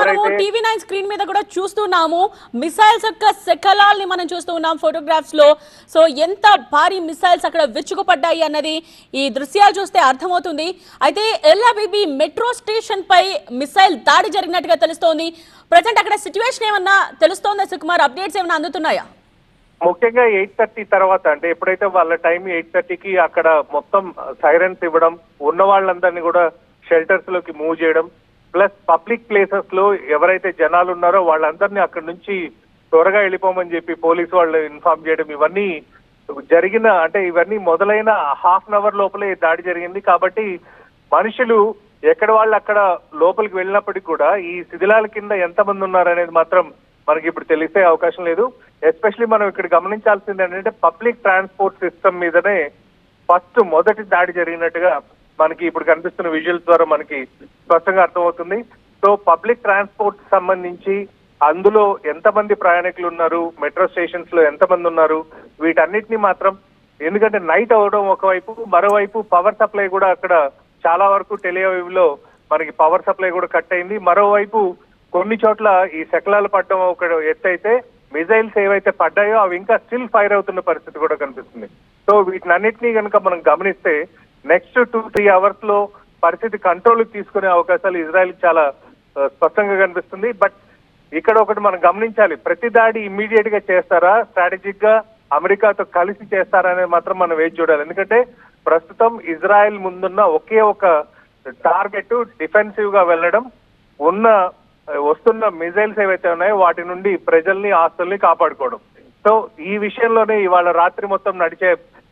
మనము TV nine screen మీద కూడా చూస్తున్నాము. మిసైల్స్ యొక్క శకలాల్ని మనం చూస్తూ ఉన్నాం ఫోటోగ్రాఫ్స్లో. సో ఎంత భారీ మిసైల్స్ అక్కడ విచ్చుకుపడ్డాయి అన్నది ఈ దృశ్యాలు చూస్తే అర్థమవుతుంది. అయితే ఎల్లాబిబి మెట్రో స్టేషన్ పై మిసైల్ దాడి జరిగినట్టుగా తెలుస్తోంది. ప్రజెంట్ అక్కడ సిచ్యువేషన్ ఏమన్నా తెలుస్తోందా సుకుమార్? అప్డేట్స్ ఏమైనా అందుతున్నాయా? ముఖ్యంగా ఎయిట్ థర్టీ తర్వాత అంటే ఎప్పుడైతే వాళ్ళ టైం ఎయిట్ థర్టీకి అక్కడ మొత్తం సైరన్స్ ఇవ్వడం ఉన్న వాళ్ళందరినీ కూడా షెల్టర్స్లోకి మూవ్ చేయడం ప్లస్ పబ్లిక్ ప్లేసెస్లో ఎవరైతే జనాలు ఉన్నారో వాళ్ళందరినీ అక్కడి నుంచి త్వరగా వెళ్ళిపోమని చెప్పి పోలీసు వాళ్ళు ఇన్ఫార్మ్ చేయడం ఇవన్నీ జరిగిన అంటే ఇవన్నీ మొదలైన హాఫ్ అన్ అవర్ లోపలే దాడి జరిగింది. కాబట్టి మనుషులు ఎక్కడ వాళ్ళు అక్కడ లోపలికి వెళ్ళినప్పటికీ కూడా ఈ శిథిలాల కింద ఎంతమంది ఉన్నారనేది మాత్రం మనకి ఇప్పుడు తెలిసే అవకాశం లేదు. ఎస్పెషల్లీ మనం ఇక్కడ గమనించాల్సింది ఏంటంటే పబ్లిక్ ట్రాన్స్పోర్ట్ సిస్టమ్ మీదనే ఫస్ట్ మొదటి దాడి జరిగినట్టుగా మనకి ఇప్పుడు కనిపిస్తున్న విజువల్స్ ద్వారా మనకి స్పష్టంగా అర్థమవుతుంది. సో పబ్లిక్ ట్రాన్స్పోర్ట్ సంబంధించి అందులో ఎంతమంది ప్రయాణికులు ఉన్నారు? మెట్రో స్టేషన్స్లో ఎంతమంది ఉన్నారు? వీటన్నిటిని మాత్రం ఎందుకంటే నైట్ అవడం ఒకవైపు మరోవైపు పవర్ సప్లై కూడా అక్కడ చాలా వరకు టెలివేవ్లో మనకి పవర్ సప్లై కూడా కట్ అయింది. మరోవైపు కొన్ని చోట్ల ఈ శకలాలు పడడం ఒక ఎత్తైతే మిజైల్స్ ఏవైతే పడ్డాయో అవి ఇంకా స్టిల్ ఫైర్ అవుతున్న పరిస్థితి కూడా కనిపిస్తుంది. సో వీటినన్నిటినీ కనుక మనం గమనిస్తే నెక్స్ట్ టూ త్రీ అవర్స్లో పరిస్థితి కంట్రోల్ తీసుకునే అవకాశాలు ఇజ్రాయెల్ చాలా స్పష్టంగా కనిపిస్తుంది. బట్ ఇక్కడ ఒకటి మనం గమనించాలి. ప్రతి దాడి ఇమ్మీడియట్గా చేస్తారా? స్ట్రాటజిక్గా అమెరికాతో కలిసి చేస్తారా అనేది మాత్రం మనం వేచి చూడాలి. ఎందుకంటే ప్రస్తుతం ఇజ్రాయెల్ ముందున్న ఒకే ఒక టార్గెట్ డిఫెన్సివ్గా వెళ్ళడం ఉన్న వస్తున్న మిజైల్స్ ఏవైతే ఉన్నాయో వాటి నుండి ప్రజల్ని ఆస్తుల్ని కాపాడుకోవడం. సో ఈ విషయంలోనే ఇవాళ రాత్రి మొత్తం నడిచే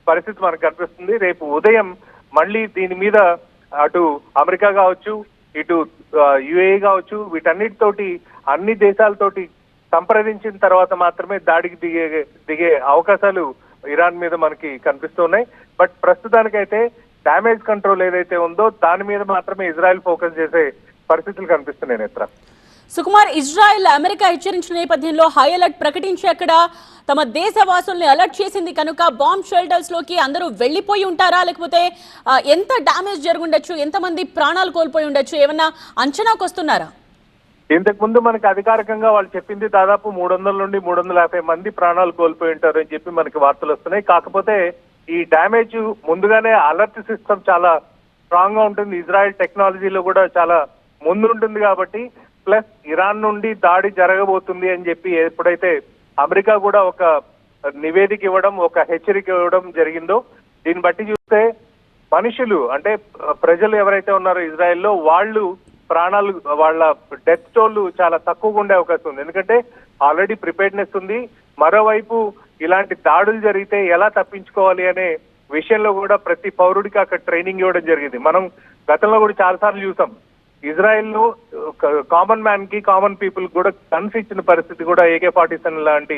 పరిస్థితి మనకు కనిపిస్తుంది. రేపు ఉదయం మళ్ళీ దీని మీద అటు అమెరికా కావచ్చు ఇటు యుఏ కావచ్చు వీటన్నిటితోటి అన్ని దేశాలతోటి సంప్రదించిన తర్వాత మాత్రమే దాడికి దిగే దిగే అవకాశాలు ఇరాన్ మీద మనకి కనిపిస్తున్నాయి. బట్ ప్రస్తుతానికైతే డ్యామేజ్ కంట్రోల్ ఏదైతే ఉందో దాని మీద మాత్రమే ఇజ్రాయెల్ ఫోకస్ చేసే పరిస్థితులు కనిపిస్తున్నాయి నేత్ర. సుకుమార్ ఇజ్రాయెల్ అమెరికా హెచ్చరించిన నేపథ్యంలో హై అలర్ట్ ప్రకటించి అక్కడ తమ దేశవాసుల్ని అలర్ట్ చేసింది కనుక బాంబ్ షెల్టర్స్లోకి అందరూ వెళ్ళిపోయి ఉంటారా? లేకపోతే ఎంత డ్యామేజ్ జరుగుండొచ్చు? ఎంతమంది ప్రాణాలు కోల్పోయి ఉండొచ్చు? ఏమన్నా అంచనాకు వస్తున్నారా? ఇంతకుముందు మనకి అధికారికంగా వాళ్ళు చెప్పింది దాదాపు మూడు వందల నుండి మూడు వందల యాభై మంది ప్రాణాలు కోల్పోయి ఉంటారు అని చెప్పి మనకి వార్తలు వస్తున్నాయి. కాకపోతే ఈ డ్యామేజ్ ముందుగానే అలర్ట్ సిస్టమ్ చాలా స్ట్రాంగ్గా ఉంటుంది. ఇజ్రాయెల్ టెక్నాలజీలో కూడా చాలా ముందు ఉంటుంది కాబట్టి ప్లస్ ఇరాన్ నుండి దాడి జరగబోతుంది అని చెప్పి ఎప్పుడైతే అమెరికా కూడా ఒక నివేదిక ఇవ్వడం ఒక హెచ్చరిక ఇవ్వడం జరిగిందో దీన్ని బట్టి చూస్తే మనుషులు అంటే ప్రజలు ఎవరైతే ఉన్నారో ఇజ్రాయెల్లో వాళ్ళు ప్రాణాలు వాళ్ళ డెత్ టోల్ చాలా తక్కువగా ఉండే అవకాశం ఉంది. ఎందుకంటే ఆల్రెడీ ప్రిపేర్డ్నెస్ ఉంది. మరోవైపు ఇలాంటి దాడులు జరిగితే ఎలా తప్పించుకోవాలి అనే విషయంలో కూడా ప్రతి పౌరుడికి అక్కడ ట్రైనింగ్ ఇవ్వడం జరిగింది. మనం గతంలో కూడా చాలా సార్లు చూసాం. ఇజ్రాయెల్లో కామన్ మ్యాన్కి కామన్ పీపుల్ కూడా గన్స్ ఇచ్చిన పరిస్థితి కూడా ఏకే ఫార్టీ సెవెన్ లాంటి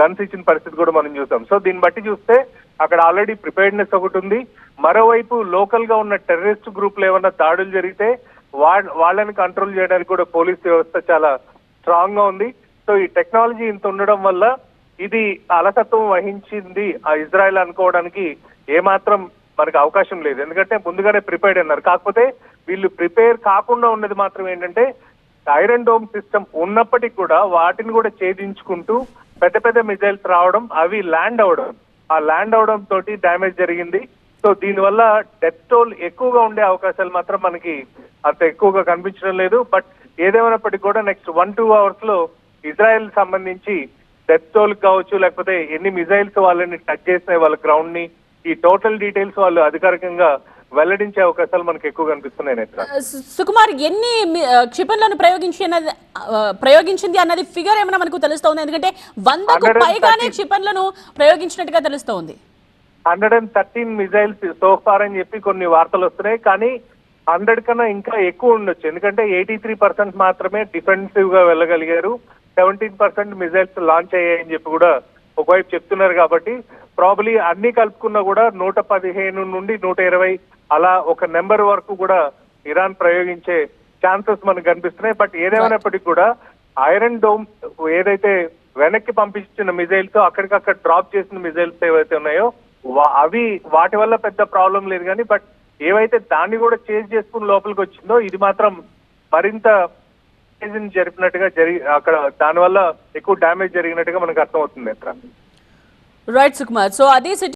గన్స్ ఇచ్చిన పరిస్థితి కూడా మనం చూసాం. సో దీన్ని బట్టి చూస్తే అక్కడ ఆల్రెడీ ప్రిపేర్డ్నెస్ ఒకటి ఉంది. మరోవైపు లోకల్గా ఉన్న టెర్రరిస్ట్ గ్రూపులు ఏమన్నా దాడులు జరిగితే వాళ్ళని కంట్రోల్ చేయడానికి కూడా పోలీస్ వ్యవస్థ చాలా స్ట్రాంగ్గా ఉంది. సో ఈ టెక్నాలజీ ఇంత ఉండడం వల్ల ఇది అలసత్వం వహించింది ఆ ఇజ్రాయెల్ అనుకోవడానికి ఏమాత్రం మనకు అవకాశం లేదు. ఎందుకంటే ముందుగానే ప్రిపేర్డ్ అన్నారు. కాకపోతే వీళ్ళు ప్రిపేర్ కాకుండా ఉన్నది మాత్రం ఏంటంటే ఐరన్ డోమ్ సిస్టమ్ ఉన్నప్పటికీ కూడా వాటిని కూడా ఛేదించుకుంటూ పెద్ద పెద్ద మిజైల్స్ రావడం అవి ల్యాండ్ అవడం. ఆ ల్యాండ్ అవడం తోటి డ్యామేజ్ జరిగింది. సో దీనివల్ల డెత్ టోల్ ఎక్కువగా ఉండే అవకాశాలు మాత్రం మనకి అంత ఎక్కువగా కనిపించడం లేదు. బట్ ఏదేమైనప్పటికీ కూడా నెక్స్ట్ వన్ టూ అవర్స్లో ఇజ్రాయెల్ సంబంధించి డెత్ టోల్ కావచ్చు లేకపోతే ఎన్ని మిజైల్స్ వాళ్ళని టచ్ చేసినాయి వాళ్ళ గ్రౌండ్ని ఈ టోటల్ డీటెయిల్స్ వాళ్ళు అధికారికంగా వెల్లడించే అవకాశాలు మనకి ఎక్కువ కనిపిస్తున్నాయి సుకుమార్ ఎన్ని క్షిపణులను ప్రయోగించి ప్రయోగించింది అన్నది ఫిగర్ ఏమైనా మనకు తెలుస్తోంది? ఎందుకంటే వందకు 130. పైగానే క్షిపణులను ప్రయోగించినట్టుగా తెలుస్తోంది. Hundred and thirteen missiles so far అని చెప్పి కొన్ని వార్తలు వస్తున్నాయి కానీ హండ్రెడ్ కన్నా ఇంకా ఎక్కువ ఉండొచ్చు. ఎందుకంటే ఎయిటీ త్రీ పర్సెంట్ మాత్రమే డిఫెన్సివ్గా వెళ్ళగలిగారు. సెవెంటీన్ పర్సెంట్ మిజైల్స్ లాంచ్ అయ్యాయని చెప్పి కూడా ఒకవైపు చెప్తున్నారు కాబట్టి ప్రాబ్లీ అన్ని కలుపుకున్నా కూడా నూట పదిహేను నుండి నూట ఇరవై అలా ఒక నెంబర్ వరకు కూడా ఇరాన్ ప్రయోగించే ఛాన్సెస్ మనకు కనిపిస్తున్నాయి. బట్ ఏదేమైనప్పటికీ కూడా ఐరన్ డోమ్ ఏదైతే వెనక్కి పంపించిన మిజైల్స్ అక్కడికక్కడ డ్రాప్ చేసిన మిజైల్స్ ఏవైతే ఉన్నాయో అవి వాటి వల్ల పెద్ద ప్రాబ్లం లేదు కానీ బట్ ఏవైతే దాన్ని కూడా చేంజ్ చేసుకుని లోపలికి వచ్చిందో ఇది మాత్రం మరింత జరిపినట్టుగా జరిగి అక్కడ దానివల్ల ఎక్కువ డ్యామేజ్ జరిగినట్టుగా మనకు అర్థమవుతుంది రైట్ సుకుమార్ సో అదే